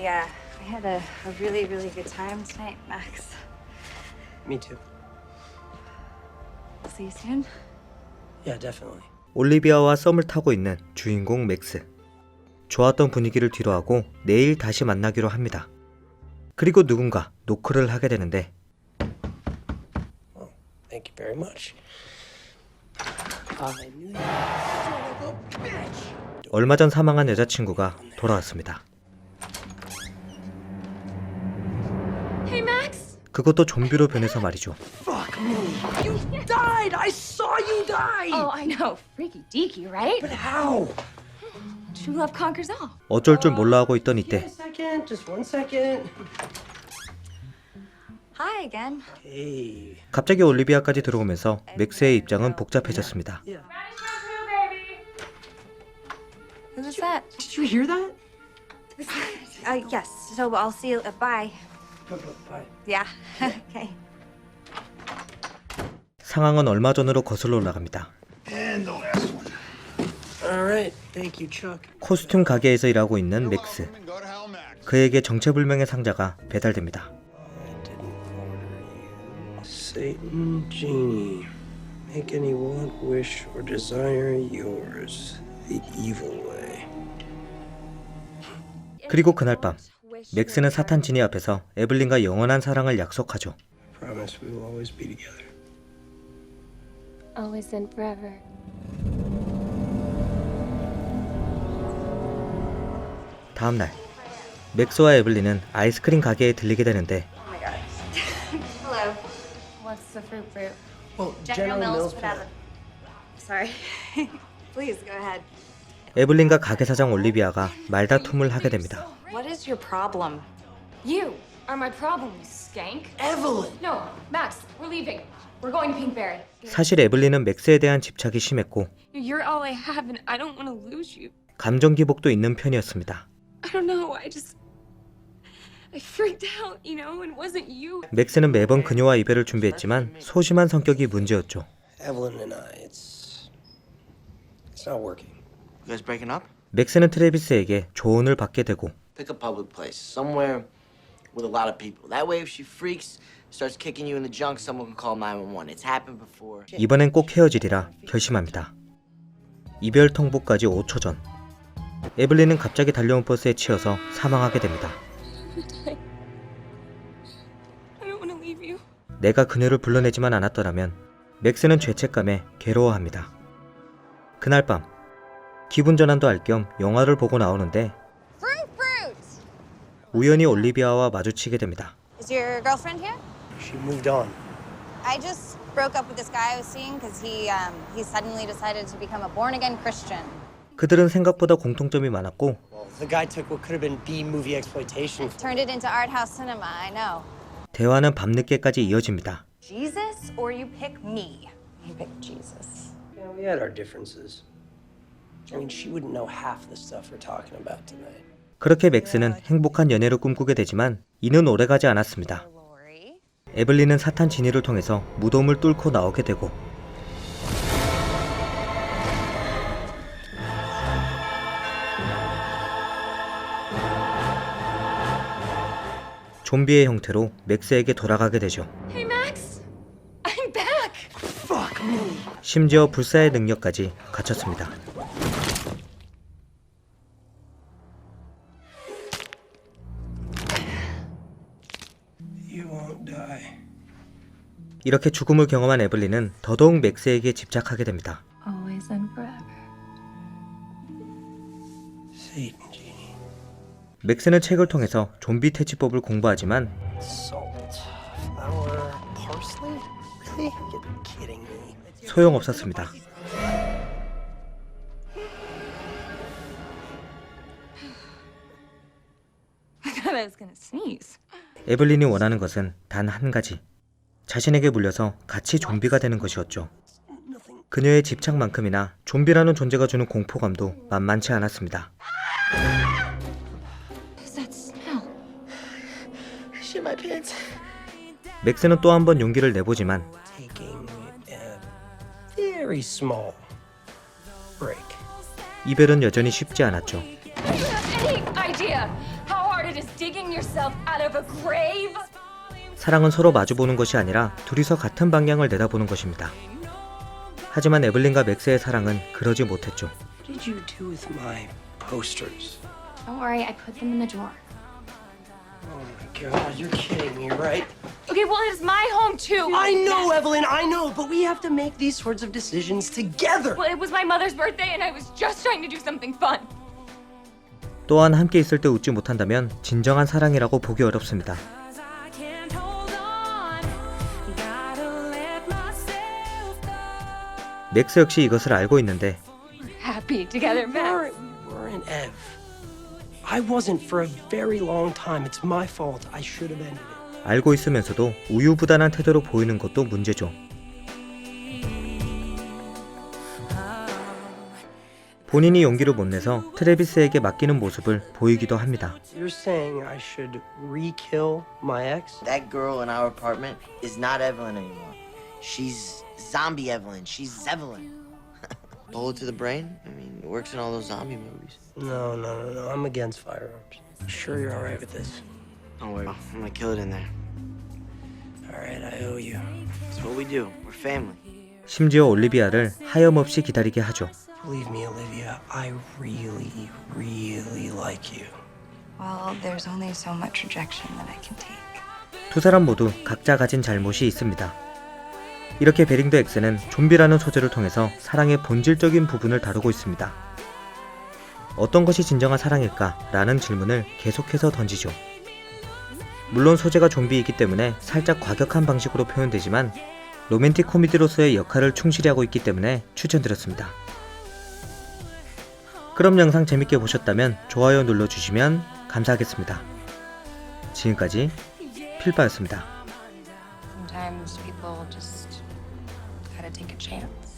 I uh, I had a, a really really good time tonight, Max. Me too. See you soon. Yeah, definitely. 올리비아와 썸을 타고 있는 주인공 맥스. 좋았던 분위기를 뒤로하고 내일 다시 만나기로 합니다. 그리고 누군가 노크를 하게 되는데 Thank you very much. 얼마 전 사망한 여자친구가 돌아왔습니다. Hey, Max! 그것도 좀비로 변해서 말이죠. Fuck me. You died. I saw you die. Oh, I know. Freaky deaky, right? But how? True love conquers all. 어쩔 줄 몰라 하고 있던 Give me 이때 a second. Just one second. Hi again. Hey. 갑자기 올리비아까지 들어오면서 맥스의 입장은 복잡해졌습니다. Yeah. Who was that? Did you hear that? Uh, yes. So I'll see you. Uh, bye. Bye. Yeah. okay. 상황은 얼마 전으로 거슬러 올라갑니다. All right. Thank you, Chuck. 코스튬 가게에서 일하고 있는 맥스. 그에게 정체불명의 상자가 배달됩니다. Satan genie. Make any want, wish, or desire yours the evil way. 그리고 그날 밤 맥스는 사탄 지니 앞에서 에블린과 영원한 사랑을 약속하죠. Promise we will always be together. Always and forever. 다음 날 맥스와 에블린은 아이스크림 가게에 들리게 되는데 Oh my god. Hello. What's the fruit fruit? Well, General, Mills. put out a- Sorry. Please go ahead. 에블린과 가게 사장 올리비아가 말다툼을 하게 됩니다. What is your problem? You are my problem, you skank. Evelyn. No, Max, we're leaving. We're going to Pinkberry. 사실 에블린은 맥스에 대한 집착이 심했고 You're all I have, and I don't want to lose you. 감정 기복도 있는 편이었습니다. I don't know. I just. I freaked out, you know, and it wasn't you. 맥스는 매번 그녀와 이별을 준비했지만 소심한 성격이 문제였죠. Evelyn and I, it's it's not working. You guys breaking up? 맥스는 트레비스에게 조언을 받게 되고 Pick a public place, somewhere with a lot of people. That way, if she freaks, starts kicking you in the junk, someone can call 911. It's happened before. 이번엔 꼭 헤어지리라 결심합니다. 이별 통보까지 5초 전 에블린은 갑자기 달려온 버스에 치여서 사망하게 됩니다. I don't want to leave you. 내가 그녀를 불러내지만 않았더라면 맥스는 죄책감에 괴로워합니다. 그날 밤 기분 전환도 할 겸 영화를 보고 나오는데. 우연히 올리비아와 마주치게 됩니다. Is your girlfriend here? She moved on. I just broke up with this guy I was seeing because he um, he suddenly decided to become a born again Christian. 그들은 생각보다 공통점이 많았고 Well, the guy took what could have been B movie exploitation. Turned it into art house cinema. I know. 대화는 밤늦게까지 이어집니다. Jesus or you pick me? You pick Jesus. Yeah, we had our differences. I mean, she wouldn't know half the stuff we're talking about tonight. 그렇게 맥스는 행복한 연애를 꿈꾸게 되지만 이는 오래가지 않았습니다. 에블린은 사탄 진이를 통해서 무덤을 뚫고 나오게 되고 좀비의 형태로 맥스에게 돌아가게 되죠. 심지어 불사의 능력까지 갖췄습니다. 이렇게 죽음을 경험한 에블린은 더더욱 맥스에게 집착하게 됩니다. Always and forever. Satan genie. 맥스는 책을 통해서 좀비 퇴치법을 공부하지만. 소용없었습니다. 에블린이 원하는 것은 단 한 가지. 자신에게 물려서 같이 좀비가 되는 것이었죠. 그녀의 집착만큼이나 좀비라는 존재가 주는 공포감도 만만치 않았습니다. 맥스는 또 한 번 용기를 내보지만. 이별은 여전히 쉽지 않았죠. 사랑은 서로 마주보는 것이 아니라 둘이서 같은 방향을 내다보는 것입니다. 하지만 에블린과 맥스의 사랑은 그러지 못했죠. What did you do with my posters? Don't worry, I put them in the drawer. Oh my god, you're kidding me, right? Okay, well, it's my home too. I know, Evelyn, I know, but we have to make these sorts of decisions together. Well, it was my mother's birthday and I was just trying to do something fun. 또한 함께 있을 때 웃지 못한다면 진정한 사랑이라고 보기 어렵습니다. 맥스 역시 이것을 알고 있는데 Happy together, Max. weren't, we weren't, Ev. I wasn't for a very long time. It's my fault. I should have ended it. 알고 있으면서도 우유부단한 태도로 보이는 것도 문제죠. 본인이 용기를 못 내서 트레비스에게 맡기는 모습을 보이기도 합니다. You're saying I should re-kill my ex? That girl in our apartment is not Evelyn anymore. She's zombie Evelyn. She's Zevelyn. Bullet to the brain? I mean, it works in all those zombie movies. No, no, no, no. I'm against firearms. Sure you're all right with this? Don't worry, I'm gonna kill it in there. All right, I owe you. It's what we do. We're family. 심지어 올리비아를 하염없이 기다리게 하죠. Believe me, Olivia, I really, really like you. Well, there's only so much rejection that I can take. 두 사람 모두 각자 가진 잘못이 있습니다. 이렇게 베링더 X는 좀비라는 소재를 통해서 사랑의 본질적인 부분을 다루고 있습니다. 어떤 것이 진정한 사랑일까? 라는 질문을 계속해서 던지죠. 물론 소재가 좀비이기 때문에 살짝 과격한 방식으로 표현되지만 로맨틱 코미디로서의 역할을 충실히 하고 있기 때문에 추천드렸습니다. 그럼 영상 재밌게 보셨다면 좋아요 눌러주시면 감사하겠습니다. 지금까지 필바였습니다. Take a chance.